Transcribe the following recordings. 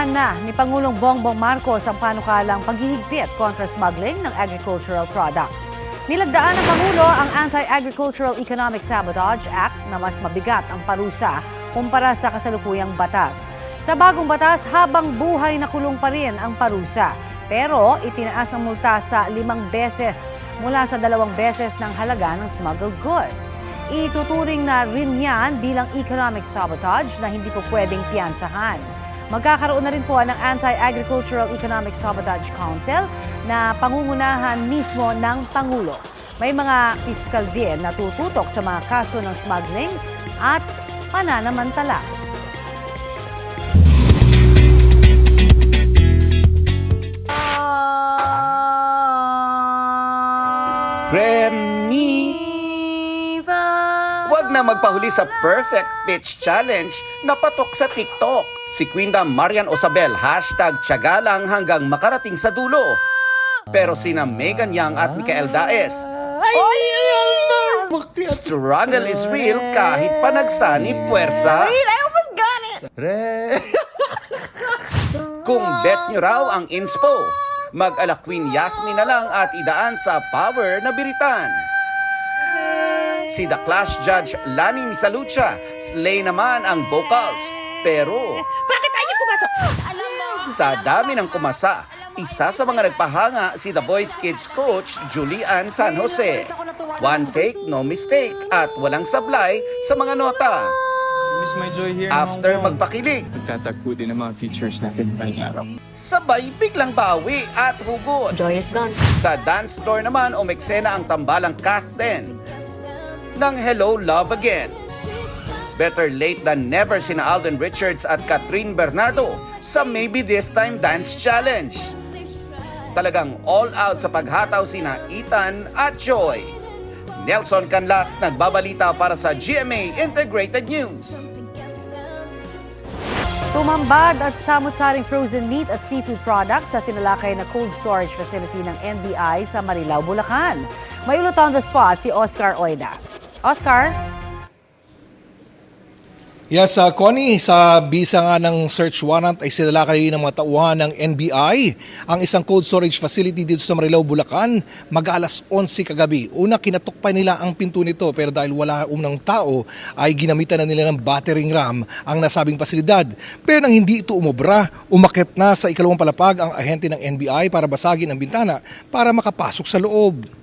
Inilarawan na ni Pangulong Bongbong Marcos ang panukalang paghihigpit kontra smuggling ng agricultural products. Nilagdaan ng Pangulo ang Anti-Agricultural Economic Sabotage Act na mas mabigat ang parusa kumpara sa kasalukuyang batas. Sa bagong batas, habang buhay na kulong pa rin ang parusa. Pero itinaas ang multa sa limang beses mula sa dalawang beses ng halaga ng smuggled goods. Ituturing na rin yan bilang economic sabotage na hindi po pwedeng piyansahan. Magkakaroon na rin po ng Anti-Agricultural Economic Sabotage Council na pangungunahan mismo ng Pangulo. May mga piskal din na tututok sa mga kaso ng smuggling at pananamantala. Remy! Huwag na magpahuli sa Perfect Pitch Challenge na patok sa TikTok. Si Quinda Marian Osabel, hashtag tiyagalang hanggang makarating sa dulo. Pero sina Megan Yang at Mikael Daes, struggle is real kahit panagsani puwersa. I almost got it! Kung bet nyo raw ang inspo, mag-ala Queen Yasmin na lang at idaan sa power na biritan. Si The Clash Judge Lani Misalucha, slay naman ang vocals. Pero Bakit tayo pumasok? Alam mo! sa dami ng kumasa, isa sa mga nagpahanga si The Boys Kids coach Julian San Jose. One take, no mistake at walang sablay sa mga nota. Miss My Joy here. After magpakilig, Magtatagpo din ang mga features natin ngayong araw. sabay biglang bawi at hugot. Joy is gone. Sa dance floor naman, umeksena ang tambalang Kath 10 ng Hello Love Again. Better late than never sina Alden Richards at Catherine Bernardo sa Maybe This Time Dance Challenge. Talagang all out sa paghataw sina Ethan at Joy. Nelson Canlas nagbabalita para sa GMA Integrated News. Tumambad at samot-saring frozen meat at seafood products sa sinalakay na cold storage facility ng NBI sa Marilao, Bulacan. May ulot on the spot si Oscar Oida. Oscar? Yes, uh, Connie, sa bisa nga ng search warrant ay sinalakay ng mga tauhan ng NBI ang isang cold storage facility dito sa Marilao, Bulacan mag-alas 11 kagabi. Una, kinatok pa nila ang pinto nito pero dahil wala umnang tao ay ginamitan na nila ng battering ram ang nasabing pasilidad. Pero nang hindi ito umobra, umakit na sa ikalawang palapag ang ahente ng NBI para basagin ang bintana para makapasok sa loob.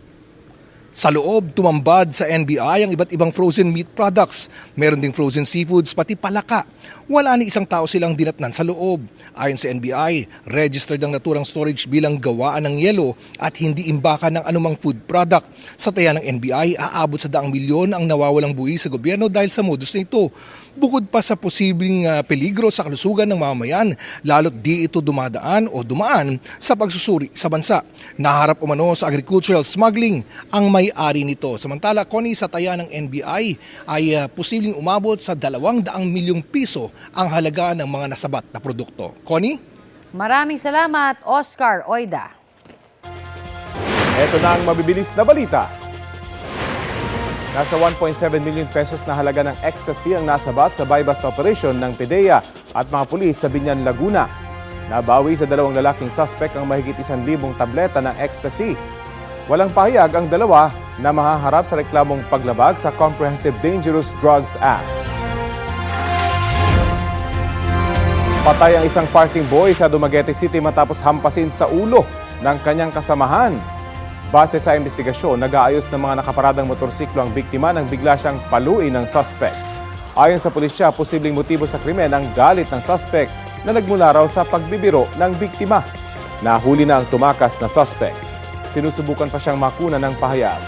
Sa loob, tumambad sa NBI ang iba't ibang frozen meat products. Meron ding frozen seafoods, pati palaka. Wala ni isang tao silang dinatnan sa loob. Ayon sa NBI, registered ang naturang storage bilang gawaan ng yelo at hindi imbakan ng anumang food product. Sa taya ng NBI, aabot sa daang milyon ang nawawalang buwi sa gobyerno dahil sa modus na ito. Bukod pa sa posibleng ah, peligro sa kalusugan ng mamamayan, lalo't di ito dumadaan o dumaan sa pagsusuri sa bansa. Naharap umano sa agricultural smuggling ang may-ari nito. Samantala, Connie, sa taya ng NBI ay ah, posibleng umabot sa 200 milyong piso ang halaga ng mga nasabat na produkto. Connie? Maraming salamat, Oscar Oida. Ito na ang mabibilis na balita. Nasa 1.7 million pesos na halaga ng ecstasy ang nasabat sa buy-bust operation ng PDEA at mga pulis sa Binyan, Laguna. Nabawi sa dalawang lalaking suspect ang mahigit isang libong tableta ng ecstasy. Walang pahayag ang dalawa na mahaharap sa reklamong paglabag sa Comprehensive Dangerous Drugs Act. Patay ang isang parking boy sa Dumaguete City matapos hampasin sa ulo ng kanyang kasamahan. Base sa investigasyon, nag-aayos ng mga nakaparadang motorsiklo ang biktima nang bigla siyang paluin ng suspect. Ayon sa pulisya, posibleng motibo sa krimen ang galit ng suspect na nagmula raw sa pagbibiro ng biktima. Nahuli na ang tumakas na suspect. Sinusubukan pa siyang makuna ng pahayag.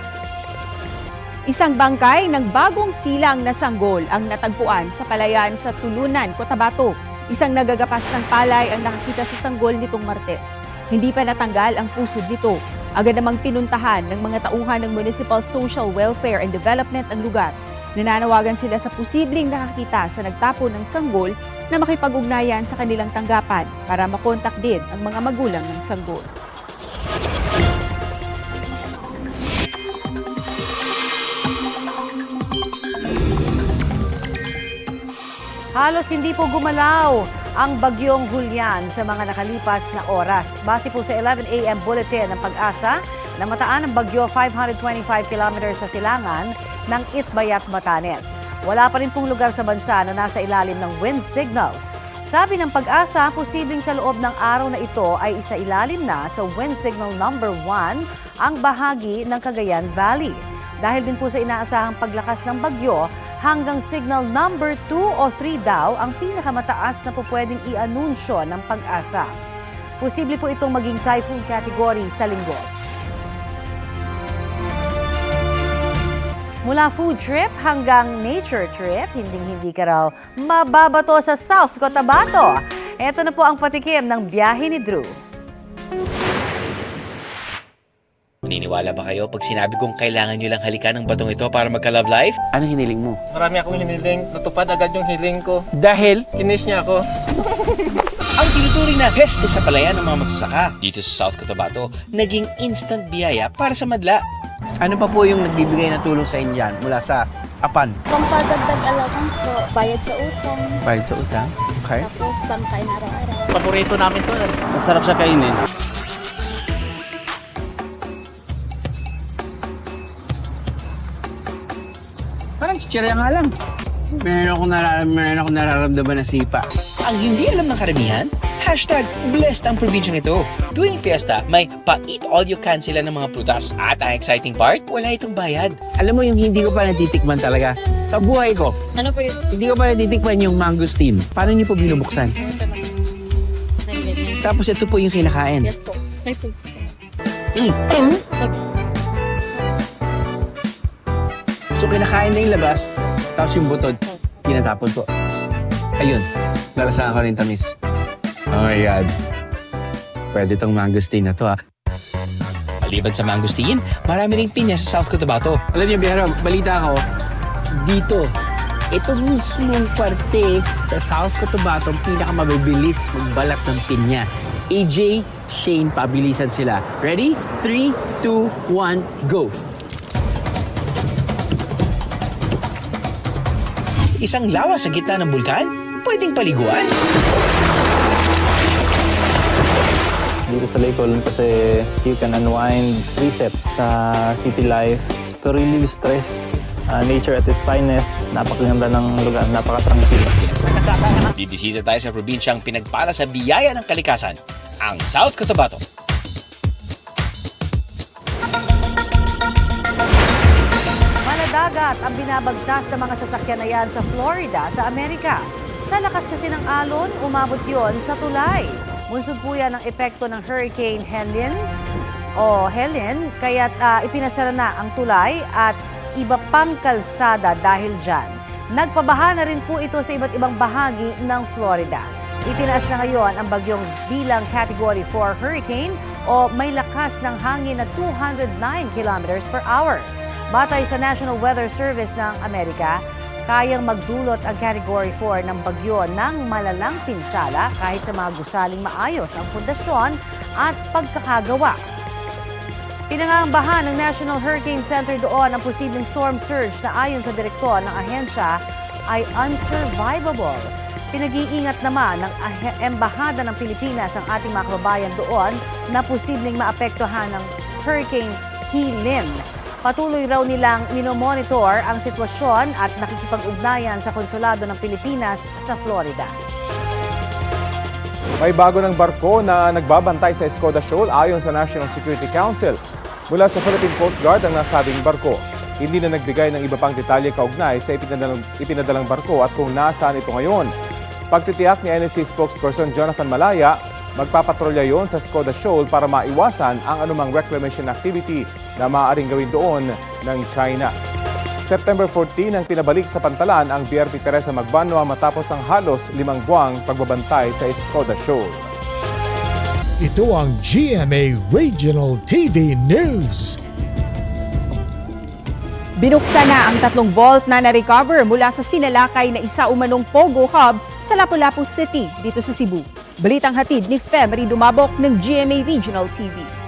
Isang bangkay ng bagong silang na sanggol ang natagpuan sa palayan sa Tulunan, Cotabato. Isang nagagapas ng palay ang nakakita sa sanggol nitong Martes. Hindi pa natanggal ang pusod nito. Agad namang pinuntahan ng mga tauhan ng Municipal Social Welfare and Development ang lugar. Nananawagan sila sa posibleng nakakita sa nagtapo ng sanggol na makipag-ugnayan sa kanilang tanggapan para makontak din ang mga magulang ng sanggol. Halos hindi po gumalaw ang bagyong Julian sa mga nakalipas na oras. Base po sa 11 a.m. bulletin ng pag-asa, namataan ang bagyo 525 kilometers sa silangan ng Itbayat, Batanes. Wala pa rin pong lugar sa bansa na nasa ilalim ng wind signals. Sabi ng pag-asa, posibleng sa loob ng araw na ito ay isa ilalim na sa wind signal number 1 ang bahagi ng Cagayan Valley. Dahil din po sa inaasahang paglakas ng bagyo, hanggang signal number 2 o 3 daw ang pinakamataas na po pwedeng i-anunsyo ng pag-asa. Posible po itong maging typhoon category sa linggo. Mula food trip hanggang nature trip, hinding-hindi ka raw mababato sa South Cotabato. Ito na po ang patikim ng biyahe ni Drew. Maniniwala ba kayo pag sinabi kong kailangan nyo lang halikan ng batong ito para magka-love life? Anong hiniling mo? Marami akong hiniling. Natupad agad yung hiling ko. Dahil Kinis niya ako. Ang tinuturing na peste sa palayan ng mga magsasaka dito sa South Cotabato, naging instant biyaya para sa madla. ano pa po yung nagbibigay ng tulong sa inyan mula sa APAN? Pampadagdag allowance po, bayad sa utang, Bayad sa utang? Okay. tapos pangkain araw-araw. Paborito namin to. Masarap siya kainin. Chichirya nga lang. Meron ako, nara- meron ako nararamdaman na sipa. Ang hindi alam ng karamihan, hashtag blessed ang probinsyang ito. Tuwing fiesta, may pa-eat all you can sila ng mga prutas. At ang exciting part, wala itong bayad. Alam mo yung hindi ko pa natitikman talaga. Sa buhay ko, Ano po yun? hindi ko pa natitikman yung mangosteen. Paano niyo po binubuksan? Tapos ito po yung kinakain. Yes po. May po. So kinakain na yung labas, tapos yung butod, tinatapon po. Ayun, lalasahan ko rin tamis. Oh my God. Pwede tong mangosteen na to ah. Maliban sa mangosteen, marami ring pinya sa South Cotabato. Alam niyo, Bihara, balita ko, dito, ito mismong parte sa South Cotabato ang pinakamabilis magbalak ng pinya. AJ, Shane, pabilisan sila. Ready? 3, 2, 1, go! Isang lawa sa gitna ng bulkan? Pwedeng paliguan? dito sa Lake Colon kasi you can unwind, reset sa city life to relieve stress. Uh, nature at its finest, napakaganda ng lugar, napaka-tranquilo. Bibisita tayo sa probinsyang pinagpala sa biyaya ng kalikasan, ang South Cotabato. Maladagat ang binabagtas ng mga sasakyan na yan sa Florida, sa Amerika. Sa lakas kasi ng alon, umabot yon sa tulay. Bunsod po yan ang epekto ng Hurricane Helen o Helen, kaya't ah, ipinasara na ang tulay at iba pang kalsada dahil dyan. Nagpabaha na rin po ito sa iba't ibang bahagi ng Florida. Itinaas na ngayon ang bagyong bilang Category 4 hurricane o may lakas ng hangin na 209 kilometers per hour. Batay sa National Weather Service ng Amerika, kayang magdulot ang Category 4 ng bagyo ng malalang pinsala kahit sa mga gusaling maayos ang pundasyon at pagkakagawa. Pinangangabahan ng National Hurricane Center doon ang posibleng storm surge na ayon sa direktor ng ahensya ay unsurvivable. Pinag-iingat naman ng Embahada ng Pilipinas ang ating mga kababayan doon na posibleng maapektuhan ng Hurricane Helene. Patuloy raw nilang minomonitor ang sitwasyon at nakikipag-ugnayan sa konsulado ng Pilipinas sa Florida. May bago ng barko na nagbabantay sa Escoda Shoal ayon sa National Security Council. Mula sa Philippine Coast Guard ang nasabing barko. Hindi na nagbigay ng iba pang detalye kaugnay sa ipinadalang, ipinadalang barko at kung nasaan ito ngayon. Pagtitiyak ni NSC spokesperson Jonathan Malaya, magpapatrolya yon sa Skoda Shoal para maiwasan ang anumang reclamation activity na maaaring gawin doon ng China. September 14 ang pinabalik sa pantalan ang BRP Teresa Magbanwa matapos ang halos limang buwang pagbabantay sa Skoda Shoal. Ito ang GMA Regional TV News. Binuksan na ang tatlong vault na na-recover mula sa sinalakay na isa umanong Pogo Hub sa Lapu-Lapu City dito sa Cebu. Balitang hatid ni Femery Dumabok ng GMA Regional TV.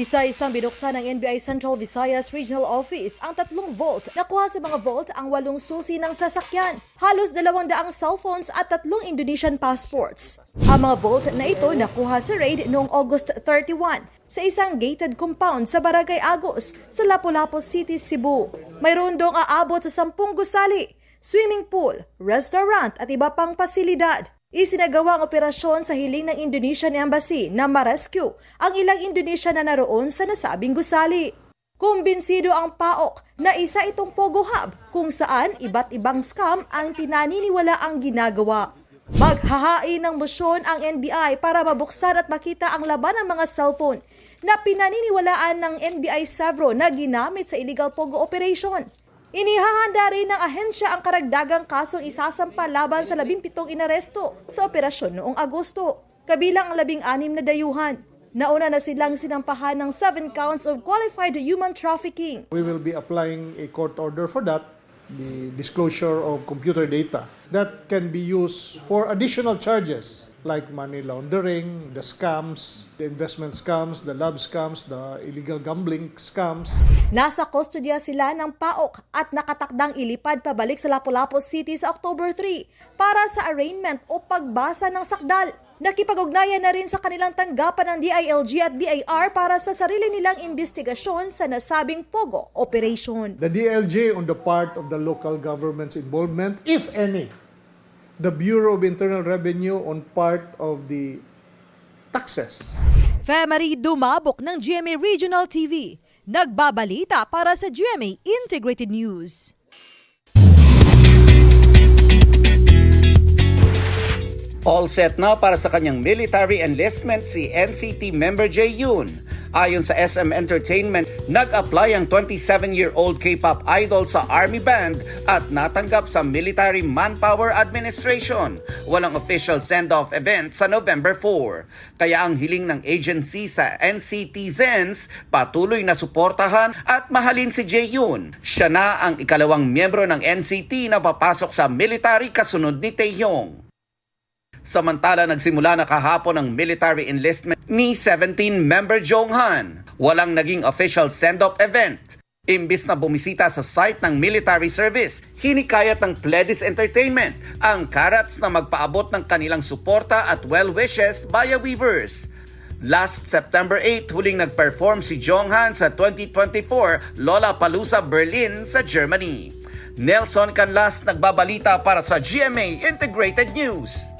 Isa-isang binuksan ng NBI Central Visayas Regional Office ang tatlong vault. Nakuha sa mga vault ang walong susi ng sasakyan, halos dalawang daang cellphones at tatlong Indonesian passports. Ang mga vault na ito nakuha sa raid noong August 31 sa isang gated compound sa Barangay Agos sa Lapu-Lapu City, Cebu. Mayroon dong aabot sa sampung gusali, swimming pool, restaurant at iba pang pasilidad. Isinagawa ang operasyon sa hiling ng Indonesian Embassy na ma-rescue ang ilang Indonesian na naroon sa nasabing gusali. Kumbinsido ang PAOK na isa itong Pogo Hub kung saan iba't ibang scam ang pinaniniwala ang ginagawa. Maghahain ng motion ang NBI para mabuksan at makita ang laban ng mga cellphone na pinaniniwalaan ng NBI Savro na ginamit sa illegal Pogo operation. Inihahanda rin ng ahensya ang karagdagang kasong isasampa laban sa 17 inaresto sa operasyon noong Agosto, kabilang ang 16 na dayuhan. Nauna na silang sinampahan ng 7 counts of qualified human trafficking. We will be applying a court order for that, the disclosure of computer data that can be used for additional charges like money laundering, the scams, the investment scams, the love scams, the illegal gambling scams. Nasa kustodya sila ng PAOK at nakatakdang ilipad pabalik sa Lapu-Lapu City sa October 3 para sa arraignment o pagbasa ng sakdal. Nakipag-ugnayan na rin sa kanilang tanggapan ng DILG at BIR para sa sarili nilang investigasyon sa nasabing Pogo operation. The DLG on the part of the local government's involvement, if any. The Bureau of Internal Revenue on part of the taxes. Femary Dumabok ng GMA Regional TV. Nagbabalita para sa GMA Integrated News. All set na para sa kanyang military enlistment si NCT member Jae Yoon. Ayon sa SM Entertainment, nag-apply ang 27-year-old K-pop idol sa Army Band at natanggap sa Military Manpower Administration. Walang official send-off event sa November 4. Kaya ang hiling ng agency sa NCTzens patuloy na suportahan at mahalin si Jaeyoon. Siya na ang ikalawang miyembro ng NCT na papasok sa military kasunod ni Taeyong. Samantala nagsimula na kahapon ang military enlistment ni 17-member Jonghan. Walang naging official send-off event. Imbis na bumisita sa site ng military service, hinikayat ng Pledis Entertainment ang Karats na magpaabot ng kanilang suporta at well wishes via Weavers. Last September 8, huling nag-perform si Jonghan sa 2024 Lollapalooza Berlin sa Germany. Nelson Canlas nagbabalita para sa GMA Integrated News.